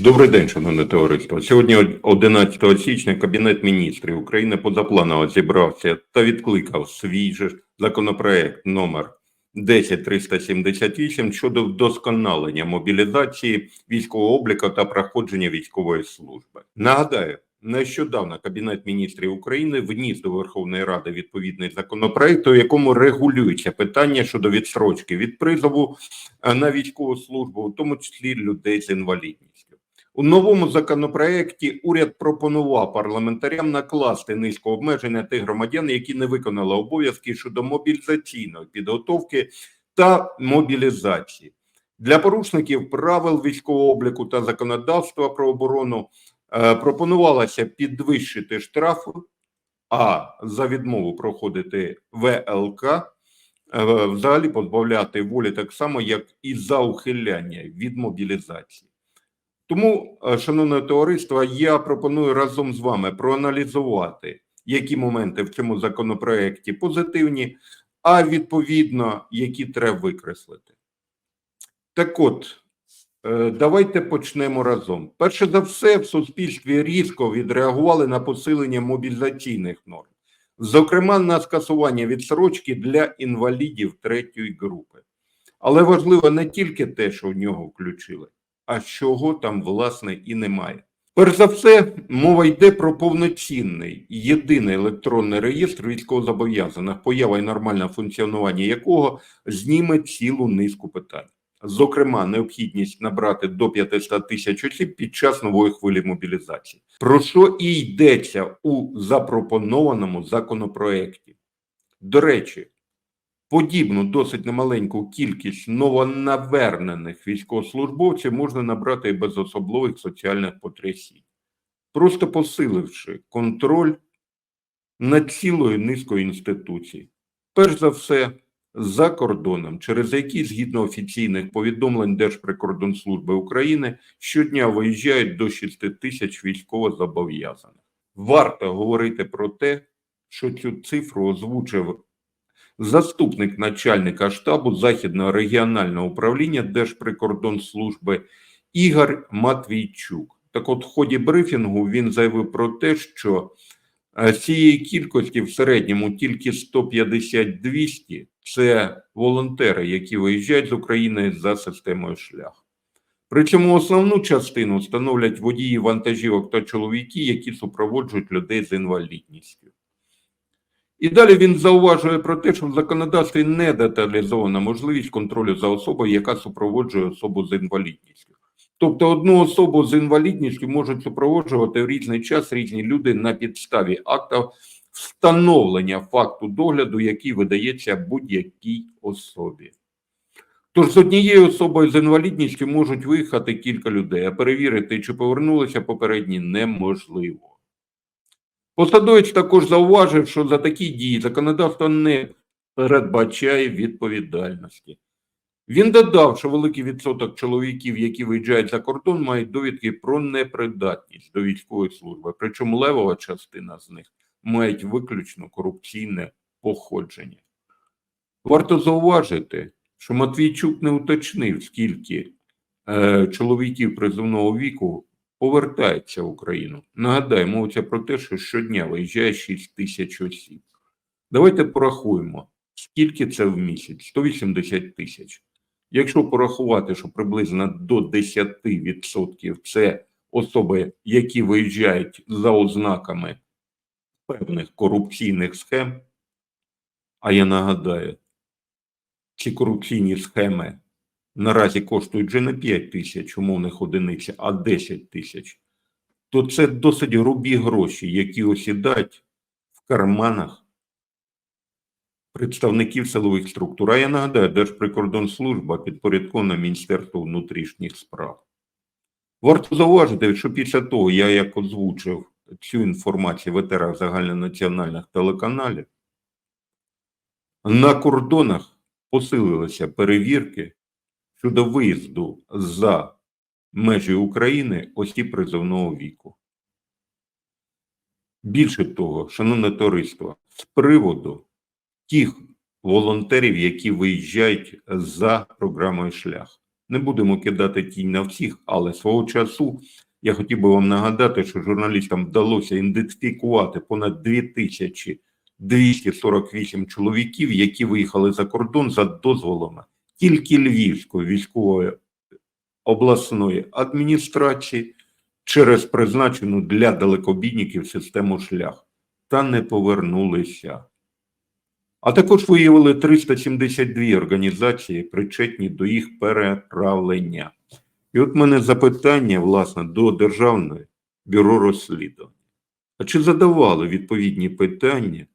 Добрий день, шановне товариство. Сьогодні 11 січня Кабінет міністрів України позапланово зібрався та відкликав свій же законопроект номер 10378 щодо вдосконалення мобілізації військового обліку та проходження військової служби. Нагадаю, нещодавно Кабінет міністрів України вніс до Верховної Ради відповідний законопроект, у якому регулюється питання щодо відстрочки від призову е, на військову службу, у тому числі людей з інвалідністю. У новому законопроекті уряд пропонував парламентарям накласти низку обмежень на тих громадян, які не виконали обов'язки щодо мобілізаційної підготовки та мобілізації. Для порушників правил військового обліку та законодавства про оборону е, пропонувалося підвищити штрафи, а за відмову проходити ВЛК е, взагалі позбавляти волі так само, як і за ухиляння від мобілізації. Тому, е, шановне товариство, я пропоную разом з вами проаналізувати, які моменти в цьому законопроекті позитивні, а відповідно, які треба викреслити. Так от, е, давайте почнемо разом. Перше за все, в суспільстві різко відреагували на посилення мобілізаційних норм, зокрема на скасування відсрочки для інвалідів третьої групи. Але важливо не тільки те, що в нього включили а чого там власне і немає. Перш за все, мова йде про повноцінний єдиний електронний реєстр військовозобов'язаних, поява і нормальне функціонування якого зніме цілу низку питань. Зокрема, необхідність набрати до 500 тисяч осіб під час нової хвилі мобілізації. Про що і йдеться у запропонованому законопроекті. До речі, Подібну досить немаленьку кількість новонавернених військовослужбовців можна набрати і без особливих соціальних потрясінь, просто посиливши контроль над цілою низкою інституцій. Перш за все, за кордоном, через які, згідно офіційних повідомлень Держприкордонслужби України, щодня виїжджають до 6 тисяч військовозобов'язаних. Варто говорити про те, що цю цифру озвучив заступник начальника штабу Західного регіонального управління Держприкордонслужби Ігор Матвійчук. Так от, в ході брифінгу він заявив про те, що е, цієї кількості в середньому тільки 150-200 – це волонтери, які виїжджають з України за системою шлях. Причому основну частину становлять водії вантажівок та чоловіки, які супроводжують людей з інвалідністю. І далі він зауважує про те, що в законодавстві не деталізована можливість контролю за особою, яка супроводжує особу з інвалідністю. Тобто одну особу з інвалідністю можуть супроводжувати в різний час різні люди на підставі акта встановлення факту догляду, який видається будь-якій особі. Тож з однією особою з інвалідністю можуть виїхати кілька людей, а перевірити, чи повернулися попередні, неможливо. Посадовець також зауважив, що за такі дії законодавство не передбачає відповідальності. Він додав, що великий відсоток чоловіків, які виїжджають за кордон, мають довідки про непридатність до військової служби. Причому левова частина з них мають виключно корупційне походження. Варто зауважити, що Матвійчук не уточнив, скільки е, чоловіків призовного віку повертається в Україну. Нагадаю, мовиться про те, що щодня виїжджає 6 тисяч осіб. Давайте порахуємо, скільки це в місяць 180 тисяч. Якщо порахувати, що приблизно до 10% це особи, які виїжджають за ознаками певних корупційних схем, а я нагадаю, ці корупційні схеми наразі коштують вже не 5 тисяч умовних одиниць, а 10 тисяч, то це досить грубі гроші, які осідають в карманах представників силових структур. А я нагадаю, Держприкордонслужба підпорядкована Міністерству внутрішніх справ. Варто зауважити, що після того я як озвучив цю інформацію в етерах загальнонаціональних телеканалів, на кордонах посилилися перевірки щодо виїзду за межі України осіб призовного віку. Більше того, шановне товариство, з приводу тих волонтерів, які виїжджають за програмою шлях. Не будемо кидати тінь на всіх, але свого часу я хотів би вам нагадати, що журналістам вдалося ідентифікувати понад 2248 чоловіків, які виїхали за кордон за дозволами тільки Львівської військової обласної адміністрації через призначену для далекобійників систему шлях та не повернулися. А також виявили 372 організації, причетні до їх переправлення. І от мене запитання, власне, до Державної бюро розслідувань. А чи задавали відповідні питання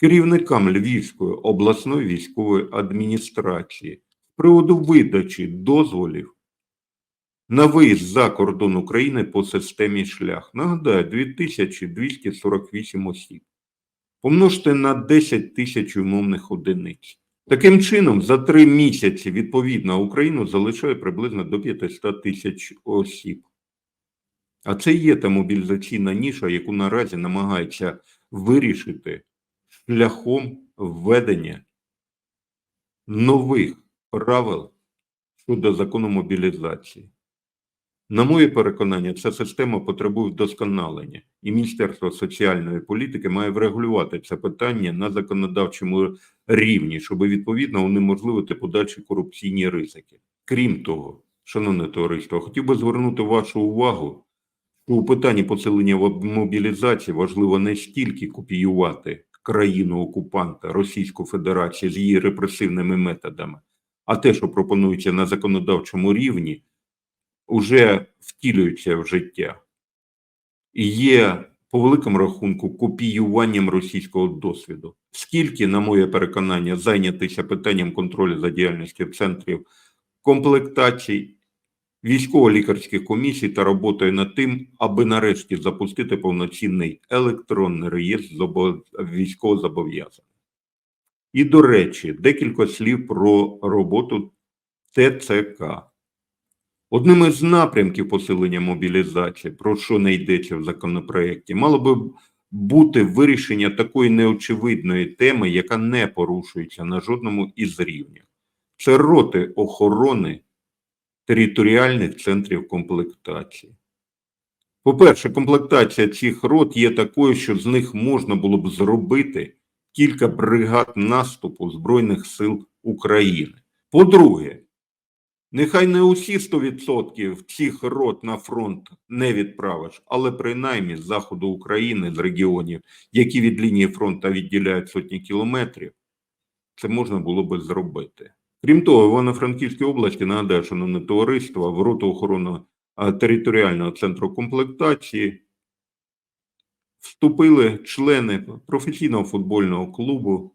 керівникам Львівської обласної військової адміністрації з приводу видачі дозволів на виїзд за кордон України по системі шлях? Нагадаю, 2248 осіб. Помножте на 10 тисяч умовних одиниць. Таким чином, за три місяці відповідно Україну залишає приблизно до 500 тисяч осіб. А це є та мобілізаційна ніша, яку наразі намагається вирішити шляхом введення нових правил щодо закону мобілізації. На моє переконання, ця система потребує вдосконалення, і Міністерство соціальної політики має врегулювати це питання на законодавчому рівні, щоб відповідно унеможливити подальші корупційні ризики. Крім того, шановне товариство, хотів би звернути вашу увагу, що у питанні посилення мобілізації важливо не стільки копіювати країну окупанта Російську Федерацію з її репресивними методами, а те, що пропонується на законодавчому рівні, уже втілюється в життя і є по великому рахунку копіюванням російського досвіду. Скільки, на моє переконання, зайнятися питанням контролю за діяльністю центрів комплектацій, військово-лікарських комісій та роботою над тим, аби нарешті запустити повноцінний електронний реєстр військовозобов'язаних. І, до речі, декілька слів про роботу ТЦК. Одним із напрямків посилення мобілізації, про що не йдеться в законопроєкті, мало би бути вирішення такої неочевидної теми, яка не порушується на жодному із рівнів. Це роти охорони територіальних центрів комплектації. По-перше, комплектація цих рот є такою, що з них можна було б зробити кілька бригад наступу Збройних сил України. По-друге, Нехай не усі 100% цих рот на фронт не відправиш, але принаймні з заходу України, з регіонів, які від лінії фронту відділяють сотні кілометрів, це можна було би зробити. Крім того, в Івано-Франківській області нагадаю, шановне товариство, в роту охорони територіального центру комплектації вступили члени професійного футбольного клубу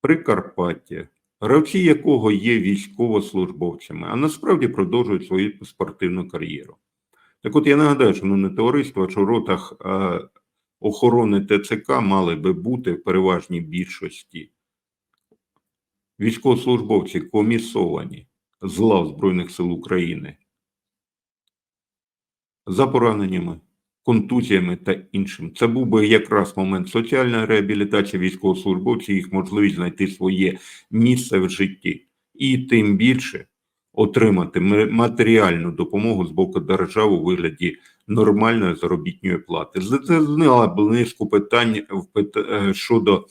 Прикарпаття гравці якого є військовослужбовцями, а насправді продовжують свою спортивну кар'єру. Так от я нагадаю, шановне товариство, що в ротах охорони ТЦК мали би бути в переважній більшості військовослужбовці комісовані з лав Збройних сил України за пораненнями контузіями та іншим. Це був би якраз момент соціальної реабілітації військовослужбовців, їх можливість знайти своє місце в житті, і тим більше отримати матеріальну допомогу з боку держави у вигляді нормальної заробітної плати. Це знала б низку питань е, щодо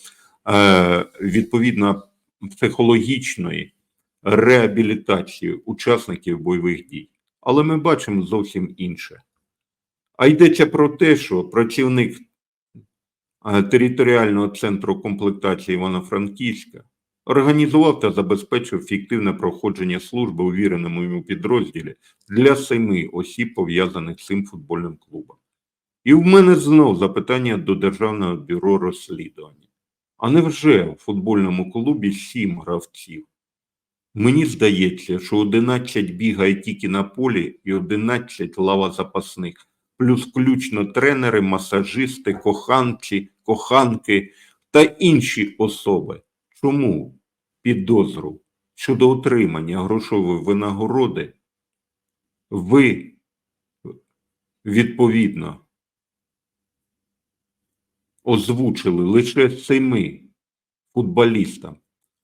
е, відповідно психологічної реабілітації учасників бойових дій. Але ми бачимо зовсім інше. А йдеться про те, що працівник територіального центру комплектації Івано-Франківська організував та забезпечив фіктивне проходження служби у віреному йому підрозділі для семи осіб, пов'язаних з цим футбольним клубом. І в мене знов запитання до Державного бюро розслідування. А невже в футбольному клубі сім гравців? Мені здається, що 11 бігає тільки на полі і 11 лава запасних плюс включно тренери, масажисти, коханці, коханки та інші особи. Чому підозру щодо отримання грошової винагороди ви відповідно озвучили лише семи футболістам,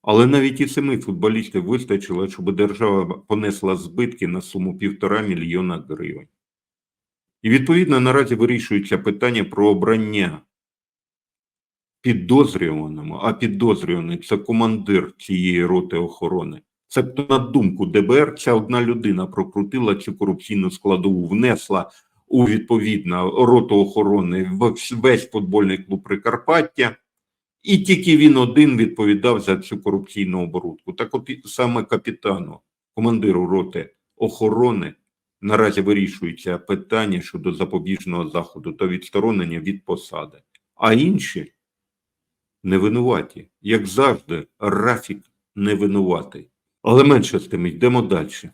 Але навіть і семи футболістів вистачило, щоб держава понесла збитки на суму півтора мільйона гривень. І відповідно наразі вирішується питання про обрання підозрюваному, а підозрюваний це командир цієї роти охорони. Це на думку ДБР, ця одна людина прокрутила цю корупційну складову, внесла у відповідно роту охорони весь футбольний клуб Прикарпаття, і тільки він один відповідав за цю корупційну оборудку. Так от саме капітану, командиру роти охорони, наразі вирішується питання щодо запобіжного заходу та відсторонення від посади. А інші не винуваті. Як завжди, Рафік не винуватий. Але менше з тим, йдемо далі.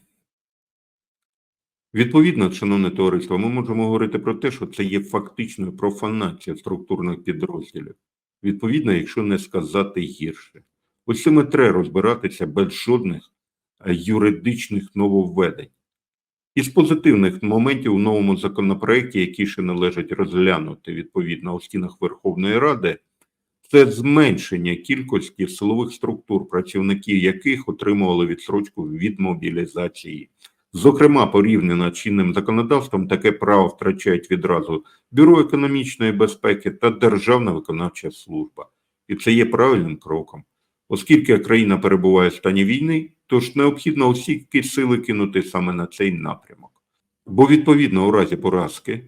Відповідно, шановне товариство, ми можемо говорити про те, що це є фактичною профанацією структурних підрозділів. Відповідно, якщо не сказати гірше. Ось цим треба розбиратися без жодних е, юридичних нововведень. Із позитивних моментів у новому законопроекті, які ще належать розглянути відповідно у стінах Верховної Ради, це зменшення кількості силових структур, працівники яких отримували відсрочку від мобілізації. Зокрема, порівняно чинним законодавством, таке право втрачають відразу Бюро економічної безпеки та Державна виконавча служба. І це є правильним кроком. Оскільки країна перебуває в стані війни, тож необхідно усі сили кинути саме на цей напрямок. Бо, відповідно, у разі поразки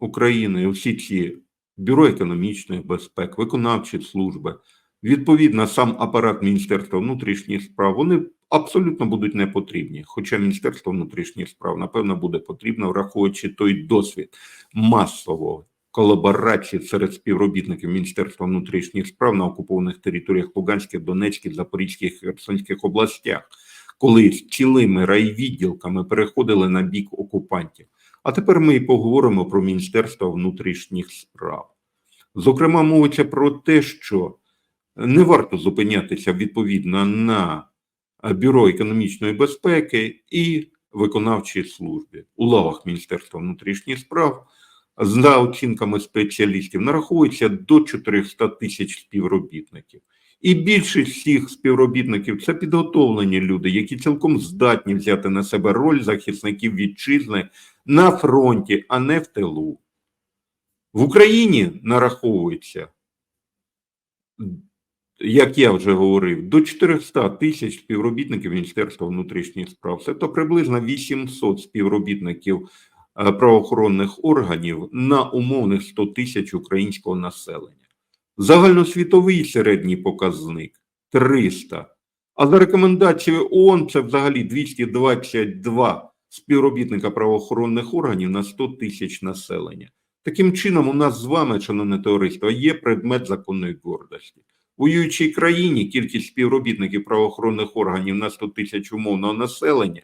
України усі ці Бюро економічної безпеки, виконавчі служби, відповідно, сам апарат Міністерства внутрішніх справ, вони абсолютно будуть не потрібні. Хоча Міністерство внутрішніх справ, напевно, буде потрібно, враховуючи той досвід масового колаборації серед співробітників Міністерства внутрішніх справ на окупованих територіях Луганських, Донецьких, Запорізьких, Херсонських областях, коли з цілими райвідділками переходили на бік окупантів. А тепер ми і поговоримо про Міністерство внутрішніх справ. Зокрема, мовиться про те, що не варто зупинятися відповідно на Бюро економічної безпеки і виконавчій службі у лавах Міністерства внутрішніх справ. За оцінками спеціалістів нараховується до 400 тисяч співробітників. І більшість всіх співробітників це підготовлені люди, які цілком здатні взяти на себе роль захисників вітчизни на фронті, а не в тилу. В Україні нараховується, як я вже говорив, до 400 тисяч співробітників Міністерства внутрішніх справ. Це то приблизно 800 співробітників е, правоохоронних органів на умовних 100 тисяч українського населення. Загальносвітовий середній показник 300. А за рекомендацією ООН це взагалі 222 співробітника правоохоронних органів на 100 тисяч населення. Таким чином, у нас з вами, шановне товариство, є предмет законної гордості. Воюючій країні кількість співробітників правоохоронних органів на 100 тисяч умовного населення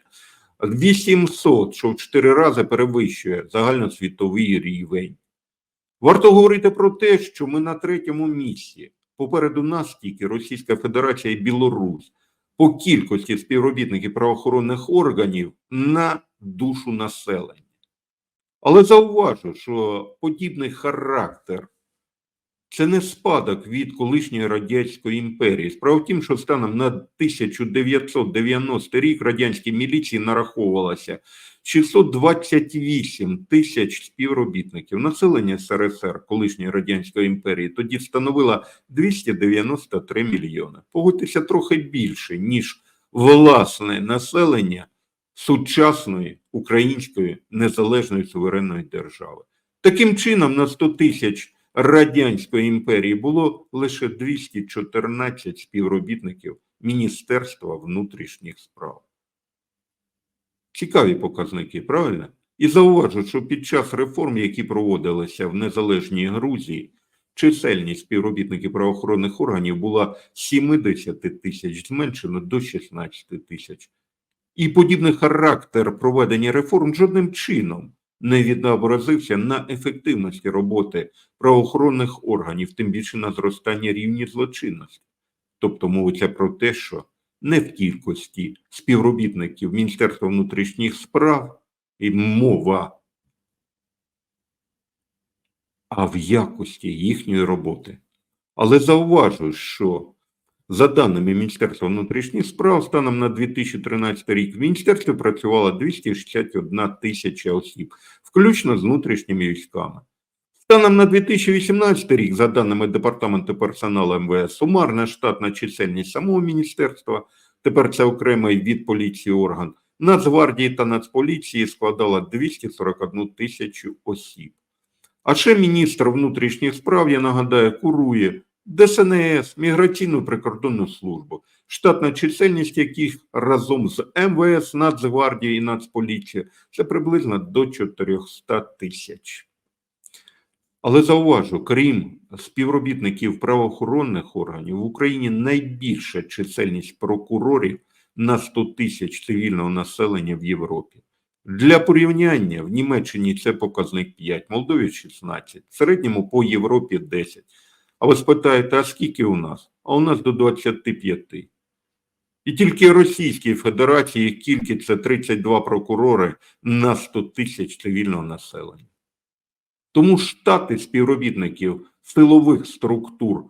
800, що в 4 рази перевищує загальносвітовий рівень. Варто говорити про те, що ми на третьому місці. Попереду нас тільки Російська Федерація і Білорусь по кількості співробітників правоохоронних органів на душу населення. Але зауважу, що подібний характер це не спадок від колишньої радянської імперії. Справа в тім, що станом на 1990 рік радянській міліції нараховувалося 628 тисяч співробітників. Населення СРСР колишньої радянської імперії тоді становило 293 мільйони. Погодьтеся трохи більше, ніж власне населення сучасної української незалежної суверенної держави. Таким чином, на 100 тисяч Радянської імперії було лише 214 співробітників Міністерства внутрішніх справ. Цікаві показники, правильно? І зауважу, що під час реформ, які проводилися в незалежній Грузії, чисельність співробітників правоохоронних органів була 70 тисяч зменшено до 16 тисяч. І подібний характер проведення реформ жодним чином не відобразився на ефективності роботи правоохоронних органів, тим більше на зростання рівні злочинності. Тобто мовиться про те, що не в кількості співробітників Міністерства внутрішніх справ і мова, а в якості їхньої роботи. Але зауважую, що За даними Міністерства внутрішніх справ, станом на 2013 рік в міністерстві працювало 261 тисяча осіб, включно з внутрішніми військами. Станом на 2018 рік, за даними Департаменту персоналу МВС, сумарна штатна чисельність самого міністерства, тепер це окремий від поліції орган, Нацгвардії та Нацполіції складала 241 тисячу осіб. А ще міністр внутрішніх справ, я нагадаю, курує ДСНС, Міграційну прикордонну службу, штатна чисельність яких разом з МВС, Нацгвардією і Нацполіцією це приблизно до 400 тисяч. Але зауважу, крім співробітників правоохоронних органів, в Україні найбільша чисельність прокурорів на 100 тисяч цивільного населення в Європі. Для порівняння в Німеччині це показник 5, Молдові 16, в середньому по Європі 10. А ви спитаєте, а скільки у нас? А у нас до 25. І тільки Російській Федерації кількість це 32 прокурори на 100 тисяч цивільного населення. Тому штати співробітників силових структур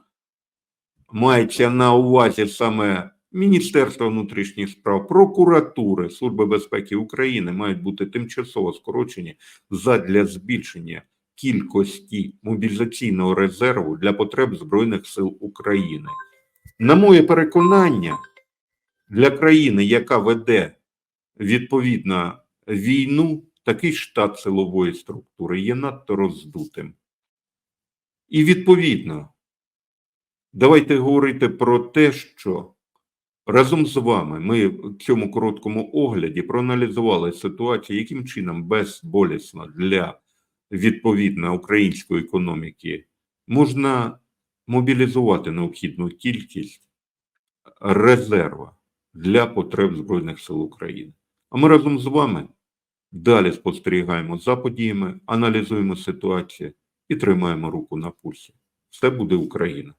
мається на увазі саме Міністерство внутрішніх справ, прокуратури, Служби безпеки України мають бути тимчасово скорочені задля збільшення кількості мобілізаційного резерву для потреб Збройних сил України. На моє переконання, для країни, яка веде відповідно війну, такий штат силової структури є надто роздутим. І відповідно, давайте говорити про те, що разом з вами ми в цьому короткому огляді проаналізували ситуацію, яким чином безболісно для відповідно української економіки можна мобілізувати необхідну кількість резерва для потреб Збройних сил України. А ми разом з вами далі спостерігаємо за подіями, аналізуємо ситуацію і тримаємо руку на пульсі. Все буде Україна.